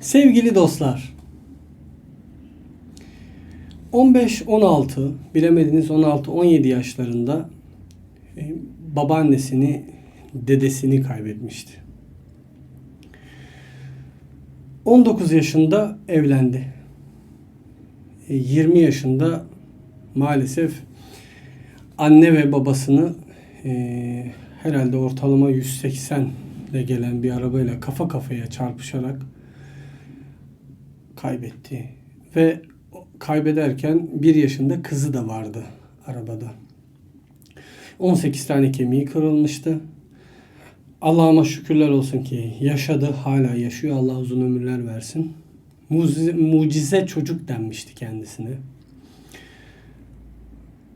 Sevgili dostlar. 15-16 bilemediniz 16-17 yaşlarında e, babaannesini, dedesini kaybetmişti. 19 yaşında evlendi. E, 20 yaşında maalesef anne ve babasını e, herhalde ortalama 180 ile gelen bir arabayla kafa kafaya çarpışarak kaybetti. Ve kaybederken bir yaşında kızı da vardı arabada. 18 tane kemiği kırılmıştı. Allah'ıma şükürler olsun ki yaşadı, hala yaşıyor. Allah uzun ömürler versin. Mucize, mucize çocuk denmişti kendisine.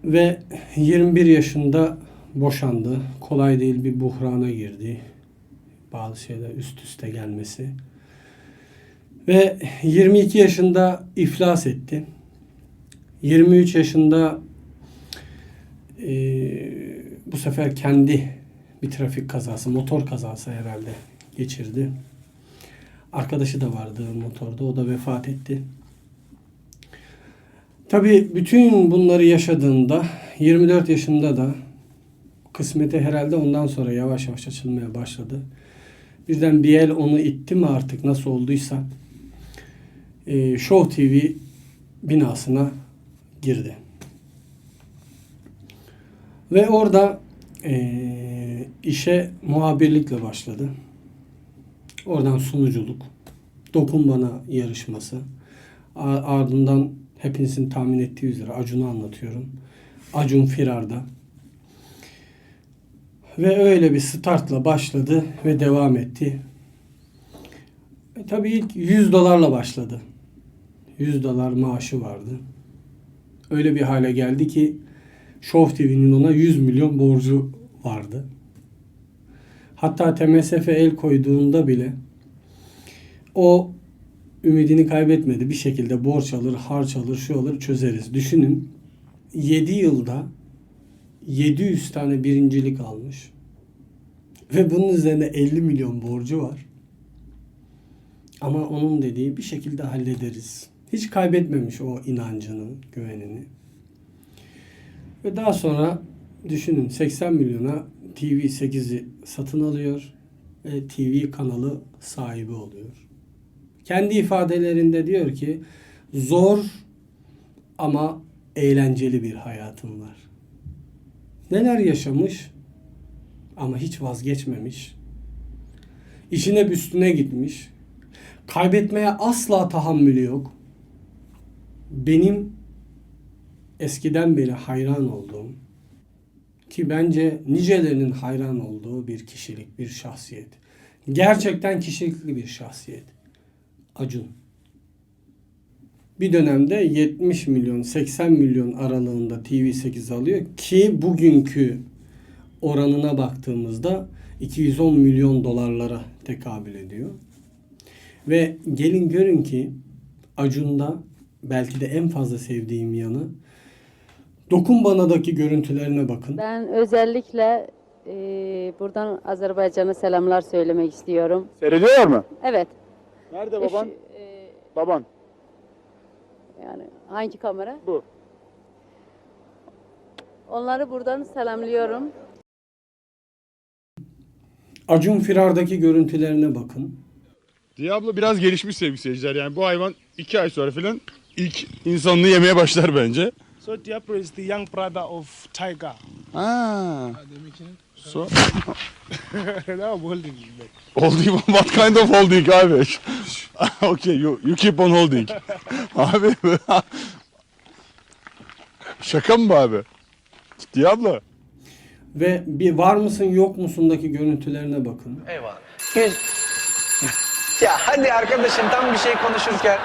Ve 21 yaşında boşandı. Kolay değil bir buhrana girdi. Bazı şeyler üst üste gelmesi. Ve 22 yaşında iflas etti. 23 yaşında eee, bu sefer kendi bir trafik kazası, motor kazası herhalde geçirdi. Arkadaşı da vardı motorda, o da vefat etti. Tabii bütün bunları yaşadığında 24 yaşında da kısmeti herhalde ondan sonra yavaş yavaş açılmaya başladı. Birden bir el onu itti mi artık nasıl olduysa e, Show TV binasına girdi. Ve orada e, işe muhabirlikle başladı. Oradan sunuculuk, dokun bana yarışması, ardından hepinizin tahmin ettiği üzere Acun'u anlatıyorum. Acun Firar'da. Ve öyle bir startla başladı ve devam etti. E, tabii ilk 100 dolarla başladı. 100 dolar maaşı vardı. Öyle bir hale geldi ki Show TV'nin ona 100 milyon borcu vardı. Hatta TMSF el koyduğunda bile o ümidini kaybetmedi. Bir şekilde borç alır, harç alır, şu alır çözeriz. Düşünün 7 yılda 700 tane birincilik almış. Ve bunun üzerine 50 milyon borcu var. Ama onun dediği bir şekilde hallederiz. Hiç kaybetmemiş o inancını, güvenini. Ve daha sonra düşünün 80 milyona TV8'i satın alıyor ve TV kanalı sahibi oluyor. Kendi ifadelerinde diyor ki zor ama eğlenceli bir hayatım var. Neler yaşamış ama hiç vazgeçmemiş. İşine üstüne gitmiş. Kaybetmeye asla tahammülü yok. Benim eskiden beri hayran olduğum ki bence nicelerinin hayran olduğu bir kişilik, bir şahsiyet. Gerçekten kişilikli bir şahsiyet. Acun. Bir dönemde 70 milyon, 80 milyon aralığında TV8 alıyor ki bugünkü oranına baktığımızda 210 milyon dolarlara tekabül ediyor. Ve gelin görün ki Acun'da belki de en fazla sevdiğim yanı Dokun Bana'daki görüntülerine bakın. Ben özellikle e, buradan Azerbaycan'a selamlar söylemek istiyorum. Seyrediyorlar mı? Evet. Nerede Eş- baban? e, Baban. yani hangi kamera? Bu. Onları buradan selamlıyorum. Acun Firar'daki görüntülerine bakın. Diablo biraz gelişmiş sevgili seyirciler. Yani bu hayvan iki ay sonra falan ilk insanlığı yemeye başlar bence. So Diablo is the young brother of Tiger. Ha. So, now I'm holding him back. holding, what kind of holding abi? okay, you, you keep on holding. abi. Şaka mı bu abi? Diablo. Ve bir var mısın yok musundaki görüntülerine bakın. Eyvallah. Yüz... Ya hadi arkadaşım tam bir şey konuşurken.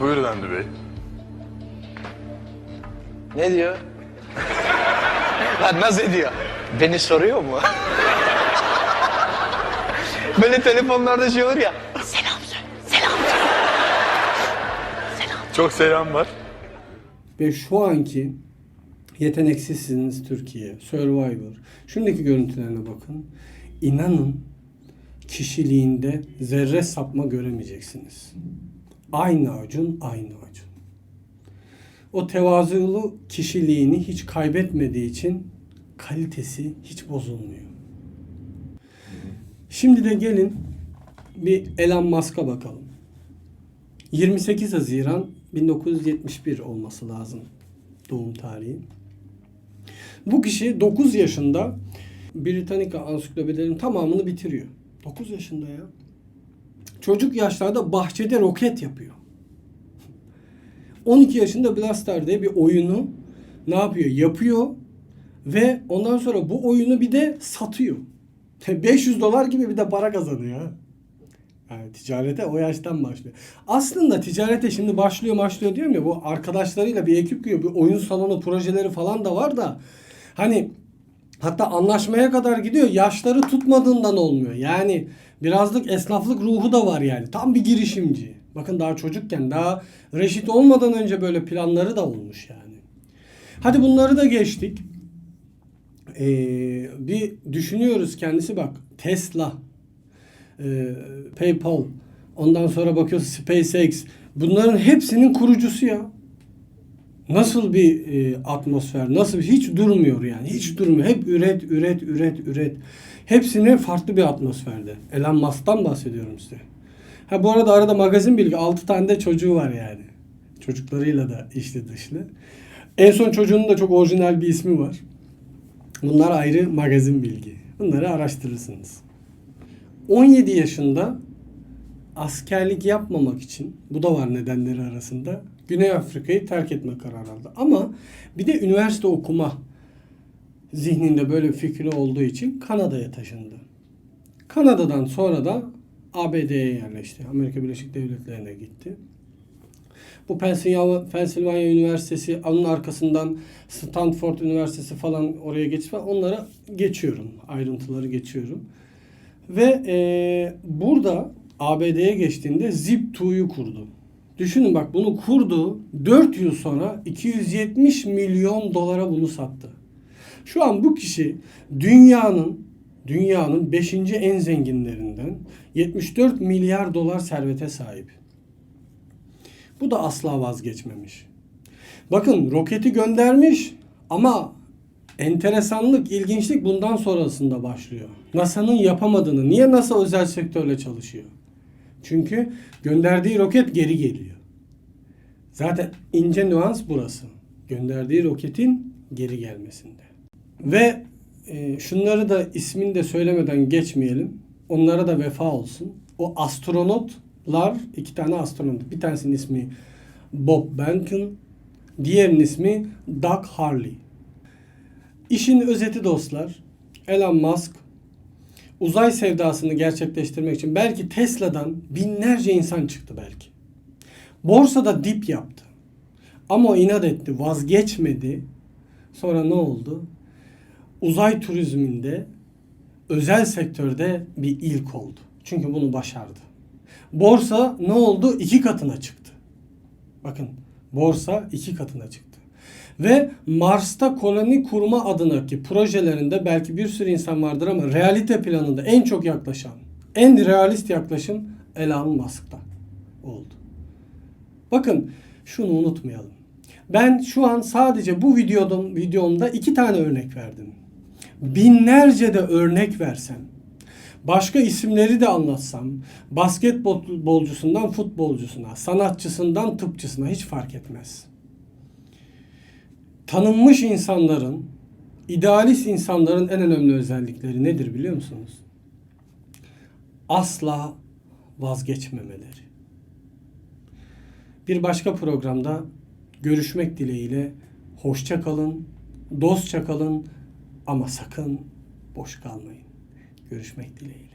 Buyurun Hamdi Bey. Ne diyor? Lan nasıl ediyor? Beni soruyor mu? Böyle telefonlarda şey olur ya. Çok selam var. Ve şu anki Yeteneksizsiniz Türkiye, Survivor. Şimdiki görüntülerine bakın. inanın kişiliğinde zerre sapma göremeyeceksiniz. Aynı acun, aynı acun. O tevazulu kişiliğini hiç kaybetmediği için kalitesi hiç bozulmuyor. Şimdi de gelin bir Elon Musk'a bakalım. 28 Haziran 1971 olması lazım doğum tarihi. Bu kişi 9 yaşında Britannica ansiklopedilerin tamamını bitiriyor. 9 yaşında ya. Çocuk yaşlarda bahçede roket yapıyor. 12 yaşında Blaster diye bir oyunu ne yapıyor? Yapıyor ve ondan sonra bu oyunu bir de satıyor. 500 dolar gibi bir de para kazanıyor. Yani ticarete o yaştan başlıyor. Aslında ticarete şimdi başlıyor başlıyor diyorum ya bu arkadaşlarıyla bir ekip kuruyor. Bir oyun salonu projeleri falan da var da hani hatta anlaşmaya kadar gidiyor. Yaşları tutmadığından olmuyor. Yani birazcık esnaflık ruhu da var yani. Tam bir girişimci. Bakın daha çocukken daha reşit olmadan önce böyle planları da olmuş yani. Hadi bunları da geçtik. Ee, bir düşünüyoruz kendisi bak Tesla, e, PayPal, ondan sonra bakıyoruz SpaceX. Bunların hepsinin kurucusu ya. Nasıl bir e, atmosfer, nasıl hiç durmuyor yani. Hiç durmuyor. Hep üret, üret, üret, üret. Hepsine farklı bir atmosferde. Elon Musk'tan bahsediyorum size. Ha bu arada arada magazin bilgi 6 tane de çocuğu var yani. Çocuklarıyla da içli dışlı. En son çocuğunun da çok orijinal bir ismi var. Bunlar ayrı magazin bilgi. Bunları araştırırsınız. 17 yaşında askerlik yapmamak için bu da var nedenleri arasında Güney Afrika'yı terk etme kararı aldı. Ama bir de üniversite okuma zihninde böyle bir fikri olduğu için Kanada'ya taşındı. Kanada'dan sonra da ABD'ye yerleşti. Amerika Birleşik Devletleri'ne gitti. Bu Pennsylvania, Üniversitesi, onun arkasından Stanford Üniversitesi falan oraya geçti. Onları geçiyorum. Ayrıntıları geçiyorum. Ve e, burada ABD'ye geçtiğinde Zip2'yu kurdu. Düşünün bak bunu kurdu. 4 yıl sonra 270 milyon dolara bunu sattı. Şu an bu kişi dünyanın dünyanın 5. en zenginlerinden 74 milyar dolar servete sahip. Bu da asla vazgeçmemiş. Bakın roketi göndermiş ama enteresanlık, ilginçlik bundan sonrasında başlıyor. NASA'nın yapamadığını. Niye NASA özel sektörle çalışıyor? Çünkü gönderdiği roket geri geliyor. Zaten ince nüans burası. Gönderdiği roketin geri gelmesinde. Ve e, şunları da ismini de söylemeden geçmeyelim. Onlara da vefa olsun. O astronotlar, iki tane astronot. Bir tanesinin ismi Bob Behnken, diğerinin ismi Doug Harley. İşin özeti dostlar. Elon Musk uzay sevdasını gerçekleştirmek için belki Tesla'dan binlerce insan çıktı belki. Borsada dip yaptı. Ama o inat etti, vazgeçmedi. Sonra ne oldu? Uzay turizminde özel sektörde bir ilk oldu. Çünkü bunu başardı. Borsa ne oldu? İki katına çıktı. Bakın borsa iki katına çıktı. Ve Mars'ta koloni kurma adınaki projelerinde belki bir sürü insan vardır ama realite planında en çok yaklaşan, en realist yaklaşım Elon Musk'ta oldu. Bakın şunu unutmayalım. Ben şu an sadece bu videoda, videomda iki tane örnek verdim. Binlerce de örnek versem, başka isimleri de anlatsam, basketbolcusundan futbolcusuna, sanatçısından tıpçısına hiç fark etmez tanınmış insanların, idealist insanların en önemli özellikleri nedir biliyor musunuz? Asla vazgeçmemeleri. Bir başka programda görüşmek dileğiyle hoşça kalın, dostça kalın ama sakın boş kalmayın. Görüşmek dileğiyle.